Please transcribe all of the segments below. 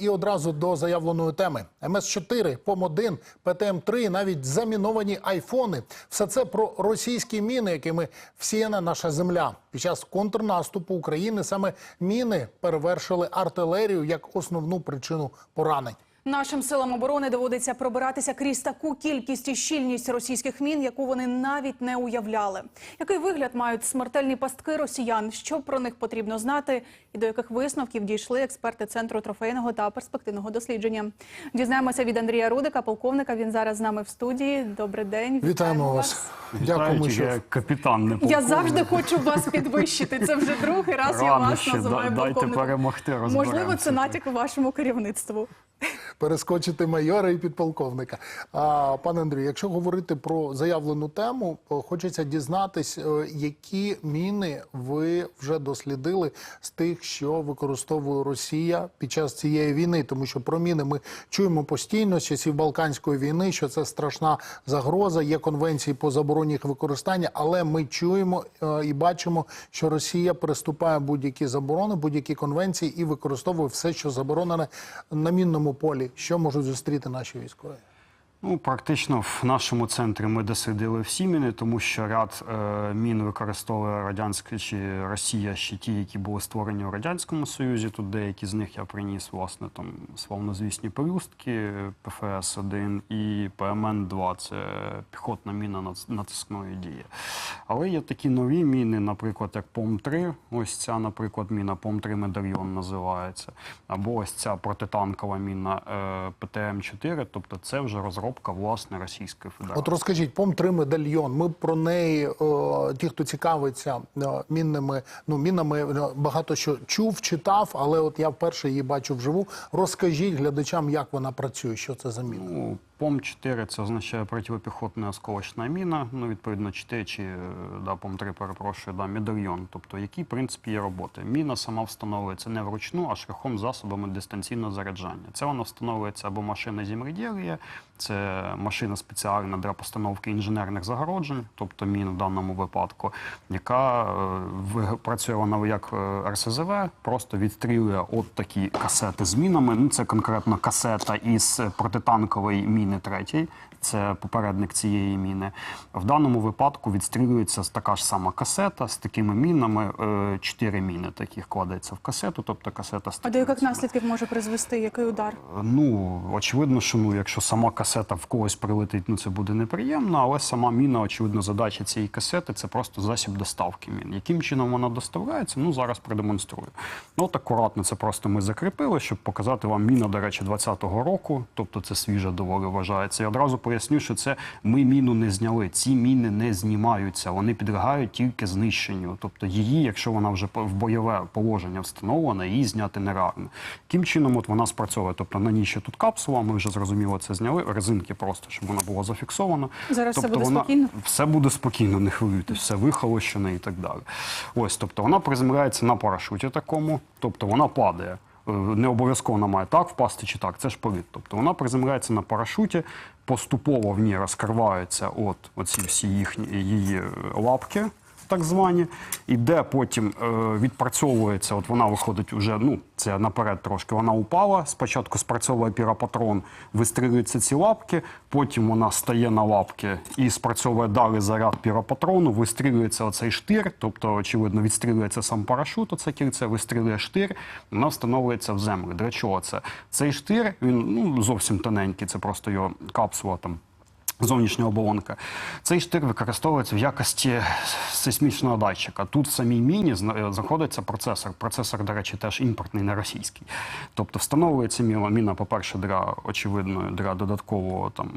і одразу до заявленої теми. МС-4, ПОМ-1, ПТМ-3, навіть заміновані айфони. Все це про російські міни, якими всіяна наша земля. Під час контрнаступу України саме міни перевершили артилерію як основну причину поранень. Нашим силам оборони доводиться пробиратися крізь таку кількість і щільність російських мін, яку вони навіть не уявляли. Який вигляд мають смертельні пастки росіян? Що про них потрібно знати, і до яких висновків дійшли експерти центру трофейного та перспективного дослідження? Дізнаємося від Андрія Рудика, полковника. Він зараз з нами в студії. Добрий день, Вітаємо вас. Дякуємо, що я капітан не Я завжди хочу вас підвищити. Це вже другий раз я вас ще, називаю да- дайте полковником. перемогти, Можливо, це натяк вашому керівництву. Перескочити майора і підполковника. А, пане Андрію, якщо говорити про заявлену тему, хочеться дізнатись, які міни ви вже дослідили з тих, що використовує Росія під час цієї війни, тому що про міни ми чуємо постійно з часів Балканської війни, що це страшна загроза. Є конвенції по забороні їх використання, але ми чуємо і бачимо, що Росія переступає будь-які заборони, будь-які конвенції і використовує все, що заборонене на мінному полі. Що можуть зустріти наші військові? Ну, практично в нашому центрі ми дослідили всі міни, тому що ряд е, мін використовує радянська чи Росія ще ті, які були створені у радянському Союзі. Тут деякі з них я приніс власне там славнозвісні пелюстки ПФС-1 і ПМН-2 це піхотна міна натискної дії. Але є такі нові міни, наприклад, як ПОМ-3. Ось ця, наприклад, міна ПОМ-3 медальйон називається. Або ось ця протитанкова міна е, ПТМ-4, тобто це вже розробка власне Російської Федерації. От розкажіть, пом 3 медальйон. Ми про неї, е, ті, хто цікавиться е, мінними, ну мінами, е, багато що чув, читав, але от я вперше її бачу вживу. Розкажіть глядачам, як вона працює, що це за міна. Ну, ПОМ-4 це означає протипіхотна осколочна міна. Ну, відповідно, 4 чи е, да, ПОМ-3, перепрошую, да, медальйон. Тобто, які, в принципі, є роботи. Міна сама встановлюється не вручну, а шляхом засобами дистанційного заряджання. Це вона встановлюється або машина земледілія, це машина спеціальна для постановки інженерних загороджень, тобто мін в даному випадку, яка е, працює вона як е, РСЗВ, просто відстрілює от такі касети з мінами. Ну, це конкретно касета із протитанкової міни третьої. Це попередник цієї міни. В даному випадку відстрілюється така ж сама касета з такими мінами. е, Чотири міни таких кладеться в касету, тобто касета А до яких наслідків може призвести який удар? Ну, очевидно, що ну, якщо сама касета в когось прилетить, ну це буде неприємно, але сама міна, очевидно, задача цієї касети це просто засіб доставки мін. Яким чином вона доставляється, ну зараз продемонструю. Ну, от акуратно це просто ми закріпили, щоб показати вам міна, до речі, 20-го року, тобто це свіжа доволі вважається. І одразу поясню, що це ми міну не зняли. Ці міни не знімаються, вони підлягають тільки знищенню. Тобто її, якщо вона вже в бойове положення встановлена, її зняти нереально. Яким чином от вона спрацьовує? Тобто на ній ще тут капсула, ми вже зрозуміло це зняли. Резинки просто, щоб вона була зафіксована. Зараз все тобто буде вона, спокійно? Все буде спокійно, не хвилюйтесь, все вихолощене і так далі. Ось, тобто вона приземляється на парашуті такому, тобто вона падає. Е, Не обов'язково вона має так впасти чи так, це ж політ. Тобто вона приземляється на парашуті, поступово в ній розкриваються от оці всі їхні її лапки, так звані, і де потім е, відпрацьовується, от вона виходить вже, ну, це наперед трошки, вона упала, спочатку спрацьовує піропатрон, вистрілюються ці лапки, потім вона стає на лапки і спрацьовує далі заряд піропатрону, вистрілюється оцей штир, тобто, очевидно, відстрілюється сам парашут, оце кільце, вистрілює штир, вона встановлюється в землю. Для чого це? Цей штир, він ну, зовсім тоненький, це просто його капсула там. Зовнішня оболонка. Цей штир використовується в якості сейсмічного датчика. Тут в самій міні знаходиться процесор. Процесор, до речі, теж імпортний, не російський. Тобто встановлюється міна, міна по-перше, для очевидно, для додаткового там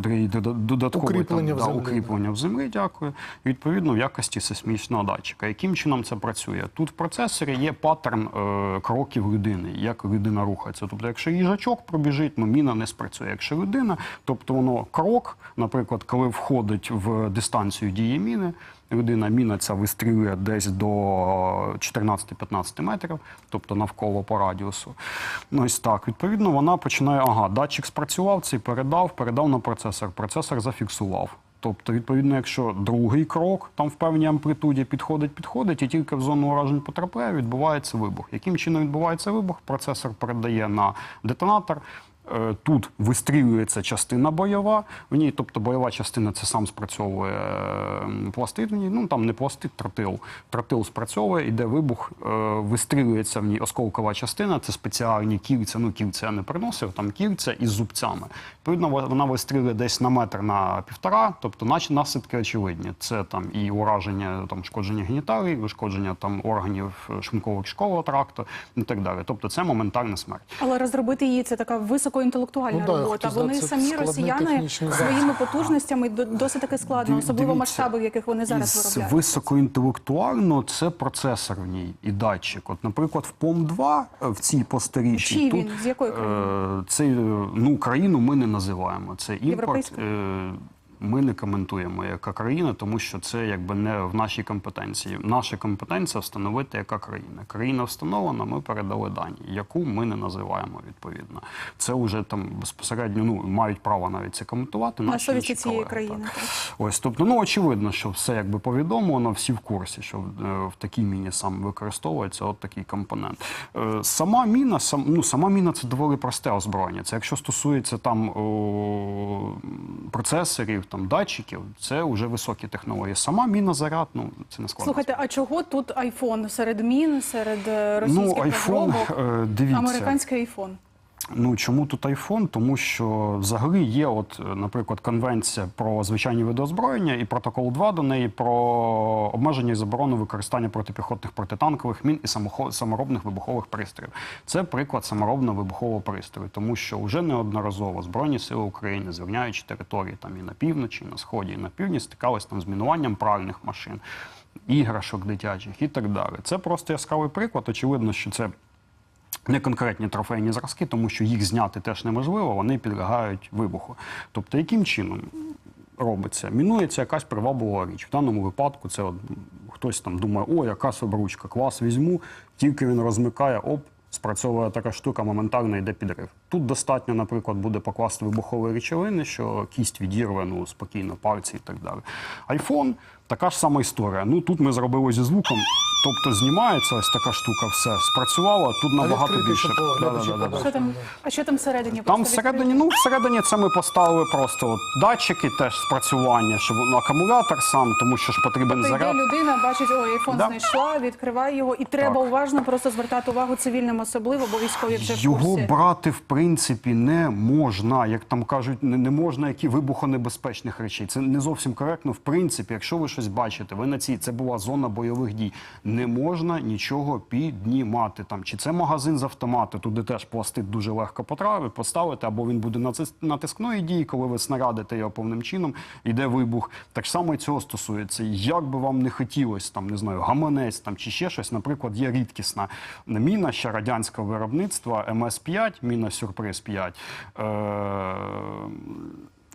для Укріплення там, в да, землі, укріплення в землі. Дякую. Відповідно, в якості сейсмічного датчика. Яким чином це працює? Тут в процесорі є паттерн е, кроків людини, як людина рухається. Тобто, якщо їжачок пробіжить, ну міна не спрацює. Якщо людина, тобто воно крок, наприклад, коли входить в дистанцію дії міни. Людина міна ця вистрілює десь до 14-15 метрів, тобто навколо по радіусу. Ну ось так. Відповідно, вона починає, ага, датчик спрацював, цей передав, передав на процесор. Процесор зафіксував. Тобто, відповідно, якщо другий крок там в певній амплитуді підходить, підходить, і тільки в зону уражень потрапляє, відбувається вибух. Яким чином відбувається вибух? Процесор передає на детонатор. Е, Тут вистрілюється частина бойова. В ній, тобто бойова частина це сам спрацьовує пластид в ній, ну там не пластид, тротил. Тротил спрацьовує, іде вибух, е, вистрілюється в ній осколкова частина, це спеціальні кільця. Ну, кільця я не приносив, там кільця із зубцями. Відповідно, вона вистрілює десь на метр на півтора, тобто наче наслідки очевидні. Це там і ураження, там шкодження геніталій, вишкодження там органів шлунково кишкового тракту і так далі. Тобто це моментальна смерть. Але розробити її це така високоінтелектуальна Ну, да, робота. хотів Вони це самі росіяни своїми потужностями до- досить таки складно, особливо дивіться, масштаби, в яких вони зараз виробляють. високоінтелектуально це процесор в ній і датчик. От, наприклад, в POM-2 е, в цій постарішій Чий тут він? З якої країни? е, цей, е, ну країну ми не називаємо. Це імпорт. Е, ми не коментуємо яка країна, тому що це якби не в нашій компетенції. Наша компетенція встановити, яка країна. Країна встановлена, ми передали дані, яку ми не називаємо відповідно. Це вже там безпосередньо ну мають право навіть це коментувати. На совісті цієї країни. так. Ось, тобто, ну очевидно, що все якби повідомлено, всі в курсі, що е, в такій міні саме використовується от такий компонент. Е, Сама міна, сам, ну, сама міна це доволі просте озброєння. Це якщо стосується там о, процесорів, там датчиків, це вже високі технології. Сама міна заряд, ну це не складно. Слухайте, а чого тут айфон серед мін, серед російських ну, айфон, е, дивіться. Американський айфон. Ну чому тут iPhone? Тому що взагалі є, от, е, наприклад, конвенція про звичайні види озброєння і протокол 2 до неї про обмеження і заборону використання протипіхотних протитанкових мін і саморобних вибухових пристроїв. Це приклад саморобного вибухового пристрою, тому що вже неодноразово Збройні сили України, звільняючи території там і на півночі, і на сході, і на півдні, стикались там з мінуванням пральних машин, іграшок дитячих і так далі. Це просто яскравий приклад. Очевидно, що це не конкретні трофейні зразки, тому що їх зняти теж неможливо, вони підлягають вибуху. Тобто, яким чином робиться? Мінується якась приваблива річ. В даному випадку це от, хтось там думає, о, якась обручка, клас візьму, тільки він розмикає, оп. Спрацьовує така штука, моментально йде підрив. Тут достатньо, наприклад, буде покласти вибухові речовини, що кість відірве ну, спокійно, пальці і так далі. Айфон така ж сама історія. Ну тут ми зробили зі звуком, тобто знімається ось така штука, все спрацювало. Тут набагато відкрити, більше. щоб глядачі Да-да-да-да. побачили. Що там? А що там всередині? Там Просто всередині, ну всередині це ми поставили просто от датчики теж спрацювання, щоб ну, акумулятор сам, тому що ж потрібен Тобто заряд. людина, бачить, ой, айфон Да. знайшла, відкриває його, і треба Так. уважно просто звертати увагу цивільним особливо, бо військові вже в Його курсі. брати в принципі не можна, як там кажуть, не, не можна які вибухонебезпечних речей. Це не зовсім коректно. В принципі, якщо ви щось бачите, ви на цій це була зона бойових дій. Не можна нічого піднімати. Там чи це магазин з автомату, туди теж пластид дуже легко потрави, поставити, або він буде натис- натискної дії, коли ви снарядите його повним чином, йде вибух. Так само і цього стосується. Як би вам не хотілося, там не знаю, гаманець там чи ще щось, наприклад, є рідкісна міна ще радянського виробництва МС-5, міна Сюрприз 5. Е-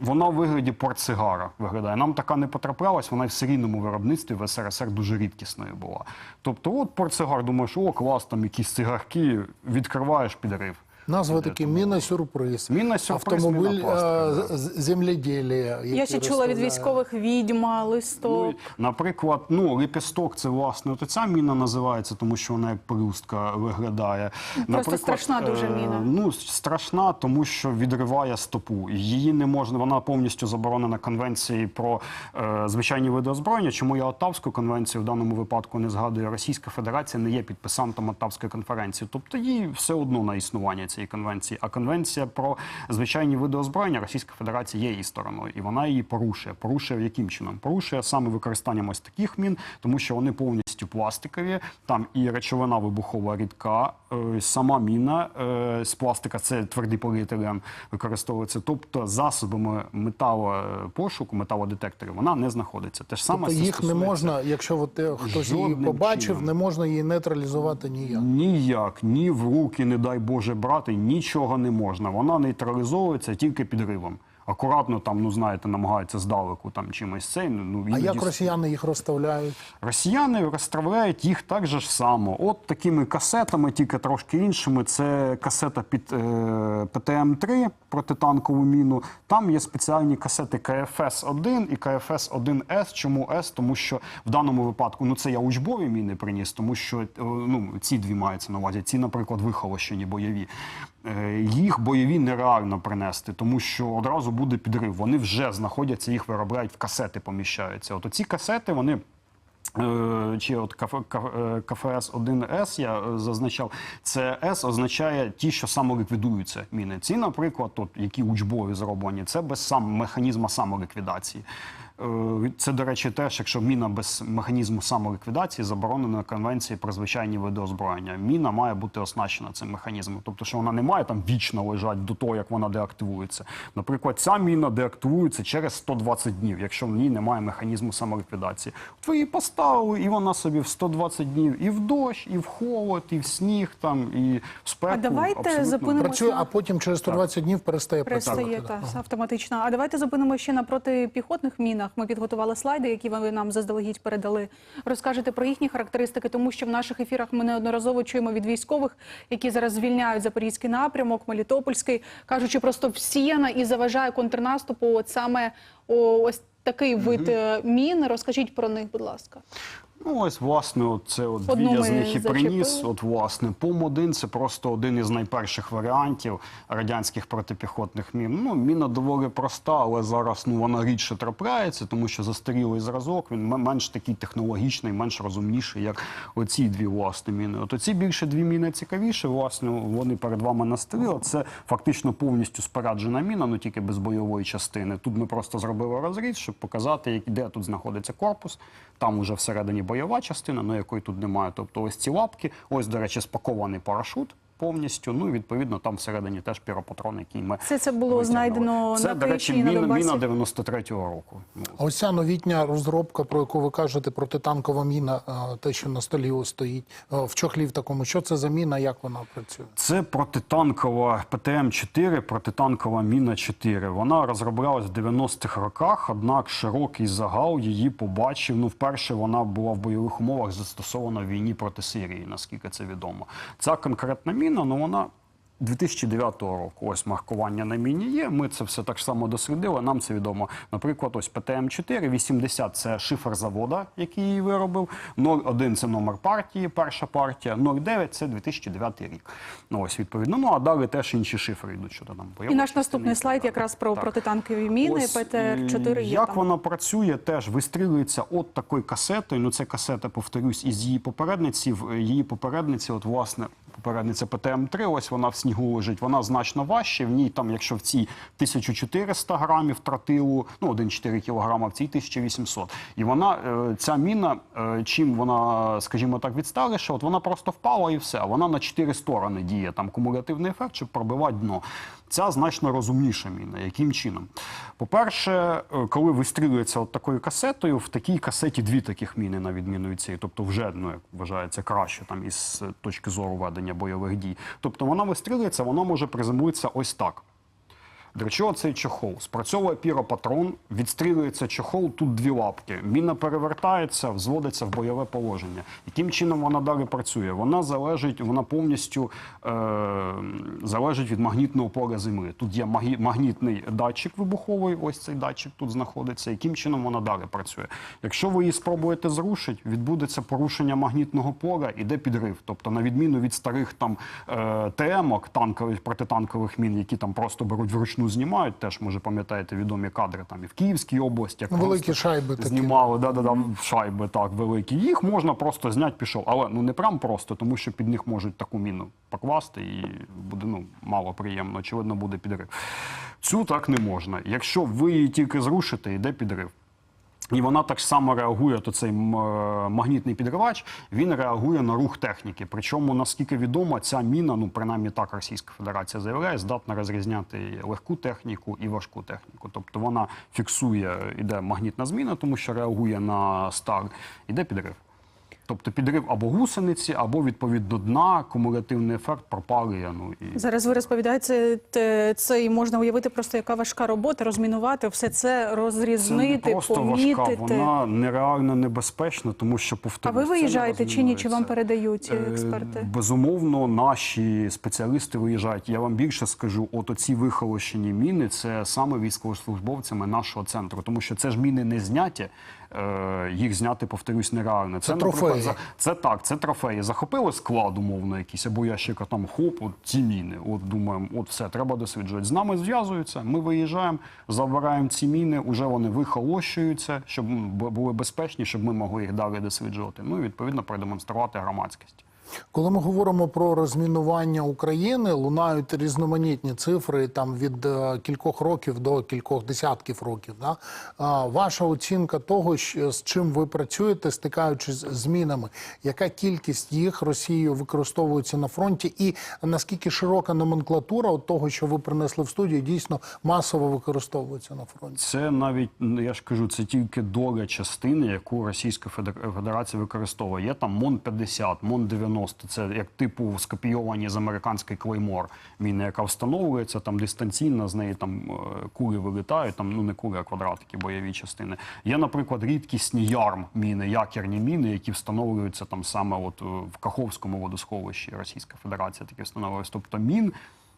вона в вигляді портсигара виглядає. Нам така не потраплялась, вона в серійному виробництві в СРСР дуже рідкісною була. Тобто, от портсигар, думаєш, о, клас, там якісь цигарки, відкриваєш підрив. Назва такі міна сюрприз. Міна сюрприз, Автомобіль е, земледілія. Я ще чула від військових відьма, листок. Ну, наприклад, ну, лепісток це власне от ця міна називається, тому що вона як пелюстка виглядає. Наприклад, страшна дуже е, міна. Ну, страшна, тому що відриває стопу. Її не можна, вона повністю заборонена конвенції про е, звичайні види озброєння. Чому я Оттавську конвенцію в даному випадку не згадую? Російська Федерація не є підписантом Оттавської конференції. Тобто їй все одно на існування цієї конвенції. А конвенція про звичайні види озброєння Російська Федерація є її стороною, і вона її порушує. Порушує яким чином? Порушує саме використанням ось таких мін, тому що вони повністю пластикові. Там і речовина вибухова рідка, е, сама міна е, з пластика, це твердий поліетилен використовується. Тобто засобами металопошуку, металодетекторів, вона не знаходиться. Те ж саме Тобто їх не можна, якщо от, е, хтось її побачив, чином. не можна її нейтралізувати ніяк. Ніяк, ні в руки, не дай Боже брати, нічого не можна. Вона нейтралізовується тільки підривом. Акуратно там, ну знаєте, намагаються здалеку там чимось цей. Ну, ну, А як росіяни їх розставляють? Росіяни розставляють їх так же ж само. От такими касетами, тільки трошки іншими. Це касета під е, ПТМ-3 протитанкову міну. Там є спеціальні касети КФС-1 і КФС-1С. Чому С? Тому що в даному випадку ну це я учбові міни приніс, тому що е, ну, ці дві маються на увазі. Ці, наприклад, вихолощені бойові. Е, Їх бойові нереально принести, тому що одразу буде підрив. Вони вже знаходяться, їх виробляють в касети, поміщаються. От оці касети вони. Е, Чи от КФС 1С я е, зазначав, це С означає ті, що самоліквідуються міни. Ці, наприклад, от, які учбові зроблені, це без сам механізму самоліквідації. Е, Це, до речі, теж, якщо міна без механізму самоліквідації заборонена конвенції про звичайні види озброєння. Міна має бути оснащена цим механізмом. Тобто, що вона не має там вічно лежати до того, як вона деактивується. Наприклад, ця міна деактивується через 120 днів, якщо в ній немає механізму самоліквідації. От ви її поставили, і вона собі в 120 днів і в дощ, і в холод, і в сніг, там, і в спеку. А давайте абсолютно. зупинимо- Працює, а потім через 120 днів перестає Перестає працювати. та, автоматично. А давайте зупинимо ще на протипіхотних мінах. Ми підготували слайди, які ви нам заздалегідь передали. Розкажете про їхні характеристики, тому що в наших ефірах ми неодноразово чуємо від військових, які зараз звільняють запорізький напрямок, Мелітопольський, кажучи, просто всіяна і заважає контрнаступу. От саме ось такий вид е, мін. Розкажіть про них, будь ласка. Ну, ось, власне, от це от Одну дві я ми з них і приніс. зачепили. От, власне, ПОМ-1 – це просто один із найперших варіантів радянських протипіхотних мін. Ну, міна доволі проста, але зараз ну, вона рідше трапляється, тому що застарілий зразок, він м- менш такий технологічний, менш розумніший, як оці дві, власне, міни. От оці більше дві міни цікавіші, власне, вони перед вами на столі. Це фактично повністю споряджена міна, ну тільки без бойової частини. Тут ми просто зробили розріз, щоб показати, як- де тут знаходиться корпус. Там уже всередині бойова частина, ну якої тут немає. Тобто ось ці лапки, ось, до речі, спакований парашут повністю. Ну і відповідно там всередині теж піропатрон, який ми Це це було витягнули. знайдено Це, на до речі, на міна, міна 93-го року. А ось ця новітня розробка, про яку ви кажете, протитанкова міна, те, що на столі стоїть в чохлі в такому. Що це за міна, як вона працює? Це протитанкова ПТМ-4, протитанкова міна-4. Вона розроблялась в 90-х роках, однак широкий загал її побачив. Ну, вперше вона була в бойових умовах застосована в війні проти Сирії, наскільки це відомо. Ця конкретна міна, ну вона. 2009 року ось маркування на міні є. Ми це все так само дослідили. Нам це відомо. Наприклад, ось ПТМ-4, 80 – це шифр завода, який її виробив. 01 – це номер партії, перша партія. 09 – це 2009 рік. Ну ось відповідно. Ну а далі теж інші шифри йдуть щодо там І наш наступний слайд якраз про Так. протитанкові міни. ПТР-4 е, є Як там. вона працює, теж вистрілюється от такою касетою. Ну, це касета, повторюсь, із її попередниці. Її попередниці, от власне, попередниця ПТМ-3, ось вона в снігу лежить. Вона значно важче. В ній там, якщо в цій 1400 грамів тротилу, ну 1,4 кілограма, в цій 1800. І вона, е, ця міна, е, чим вона, скажімо так, відсталіша, от вона просто впала і все. Вона на чотири сторони діє там кумулятивний ефект, щоб пробивати дно. Ця значно розумніша міна. Яким чином? По-перше, е, коли вистрілюється от такою касетою, в такій касеті дві таких міни, на відміну від цієї, тобто вже ну, як вважається краще там із е, точки зору ведення бойових дій. Тобто вона вистрілюється, вона може приземлитися ось так. Для чого цей чохол? Спрацьовує піропатрон, відстрілюється чохол, тут дві лапки. Міна перевертається, взводиться в бойове положення. Яким чином вона далі працює? Вона залежить, вона повністю е, залежить від магнітного поля землі. Тут є магнітний датчик вибуховий, ось цей датчик тут знаходиться. Яким чином вона далі працює? Якщо ви її спробуєте зрушити, відбудеться порушення магнітного поля, іде підрив. Тобто, на відміну від старих там е, ТМок, танкових протитанкових мін, які там просто беруть вручну знімають. Теж може пам'ятаєте відомі кадри там і в Київській області, як великі шайби такі. знімали, да, да, да, шайби так великі. Їх можна просто зняти, пішов. Але ну не прям просто, тому що під них можуть таку міну покласти і буде ну мало приємно. Очевидно, буде підрив. Цю так не можна. Якщо ви її тільки зрушите, йде підрив. І вона так само реагує, то цей е, магнітний підривач, він реагує на рух техніки. Причому, наскільки відомо, ця міна, ну принаймні так Російська Федерація заявляє, здатна розрізняти легку техніку і важку техніку. Тобто вона фіксує, іде магнітна зміна, тому що реагує на стар, іде підрив. Тобто підрив або гусениці, або відповідно дна, кумулятивний ефект пропали. Ну і Зараз ви розповідаєте те- це і можна уявити просто яка важка робота, розмінувати все це, це не розрізнити, просто помітити. важка, вона нереально небезпечна, тому що А ви виїжджаєте чи ні? Чи вам передають Е, експерти? Безумовно, наші спеціалісти виїжджають. Я вам більше скажу, от оці вихолощені міни це саме військовослужбовцями нашого центру, тому що це ж міни не зняті. Е, Їх зняти, повторюсь, нереально. Це це трофеї. за- це так, це трофеї. Захопили склад, умовно, якийсь, або ящика там хоп, от ці міни. От думаємо, от все, треба досліджувати. З нами зв'язуються, ми виїжджаємо, забираємо ці міни, уже вони вихолощуються, щоб були безпечні, щоб ми могли їх далі досліджувати. Ну і відповідно продемонструвати громадськість. Коли ми говоримо про розмінування України, лунають різноманітні цифри там від е, кількох років до кількох десятків років. Да? Ваша оцінка того, з чим ви працюєте, стикаючись з змінами, яка кількість їх Росією використовується на фронті, і наскільки широка номенклатура от того, що ви принесли в студію, дійсно масово використовується на фронті? Це навіть ну, я ж кажу, це тільки доля частини, яку Російська Федерація використовує. Є там МОН 50, МОН 90, Це як типу скопійовані з американський клеймор. Міни, яка встановлюється там дистанційно, з неї там е, кулі вилітають. Там ну не кулі, а квадратики, бойові частини. Є, наприклад, рідкісні ярм міни, якірні міни, які встановлюються там саме от е, в Каховському водосховищі. Російська Федерація такі встановлюється. Тобто мін.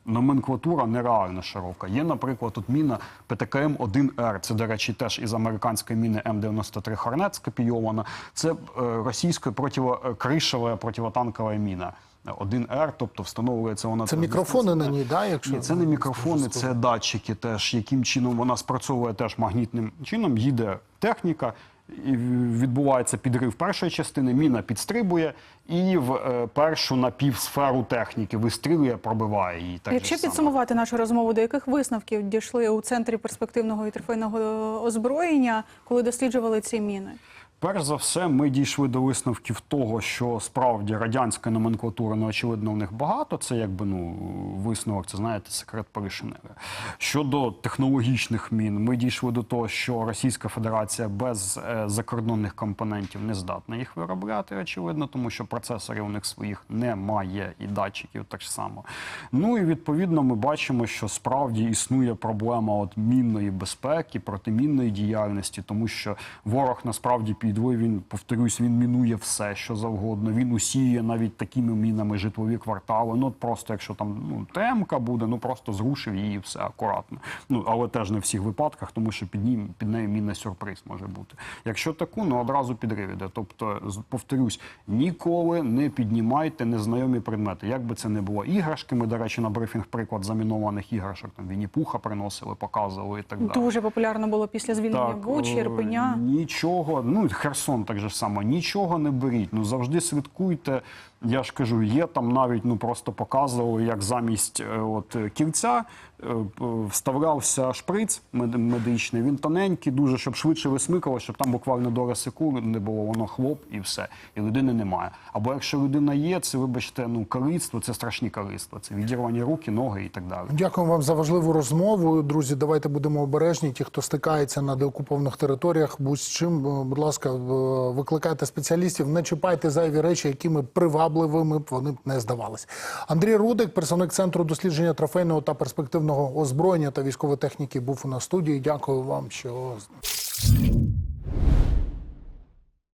Номенклатура нереально широка. Є, наприклад, тут міна ПТКМ-1Р. Це, до речі, теж із американської міни М93 Хорнет скопійована. Це е, російська противокришова противотанкова міна. 1Р, тобто встановлюється вона Це мікрофони на ній, да? Якщо Ні, це не мікрофони, це датчики теж, яким чином вона спрацьовує теж магнітним чином. Їде техніка, відбувається підрив першої частини, міна підстрибує і в е, першу напівсферу техніки вистрілює, пробиває її. Так Якщо підсумувати нашу розмову, до яких висновків дійшли у центрі перспективного і трофейного озброєння, коли досліджували ці міни? Перш за все, ми дійшли до висновків того, що справді радянська номенклатура, ну, очевидно, у них багато. Це якби ну висновок, це знаєте, секрет Паришинеля. Щодо технологічних мін, ми дійшли до того, що Російська Федерація без е, закордонних компонентів не здатна їх виробляти, очевидно, тому що процесорів у них своїх немає і датчиків так само. Ну і відповідно ми бачимо, що справді існує проблема от мінної безпеки, протимінної діяльності, тому що ворог насправді підвой, він повторюсь, він мінує все, що завгодно. Він усіє навіть такими мінами житлові квартали. Ну от просто якщо там ну темка буде, ну просто зрушив її все акуратно. Ну але теж не в всіх випадках, тому що під ним під нею мінний сюрприз може бути. Якщо таку, ну одразу підрив іде. Тобто, повторюсь, ніколи не піднімайте незнайомі предмети. Як би це не було іграшки. Ми, до речі, на брифінг приклад замінованих іграшок там Вінні-Пуха приносили, показували і так далі. Дуже популярно було після звільнення Бучі, е, Ірпеня. Нічого, ну Херсон так же само, нічого не беріть. Ну завжди слідкуйте. Я ж кажу, є там навіть ну просто показували, як замість е, от е, кільця е, вставлявся шприц медичний. Він тоненький, дуже щоб швидше висмикало, щоб там буквально до секунд не було. Воно хлоп і все. І людини немає. Або якщо людина є, це вибачте, ну каліцтво, це страшні каліцтва. Це відірвані руки, ноги і так далі. Дякую вам за важливу розмову. Друзі, давайте будемо обережні. Ті, хто стикається на деокупованих територіях, будь з чим, будь ласка, викликайте спеціалістів, не чіпайте зайві речі, які ми якими привабливими вони б не здавались. Андрій Рудик, представник центру дослідження трофейного та перспективного озброєння та військової техніки, був у нас в студії. Дякую вам, що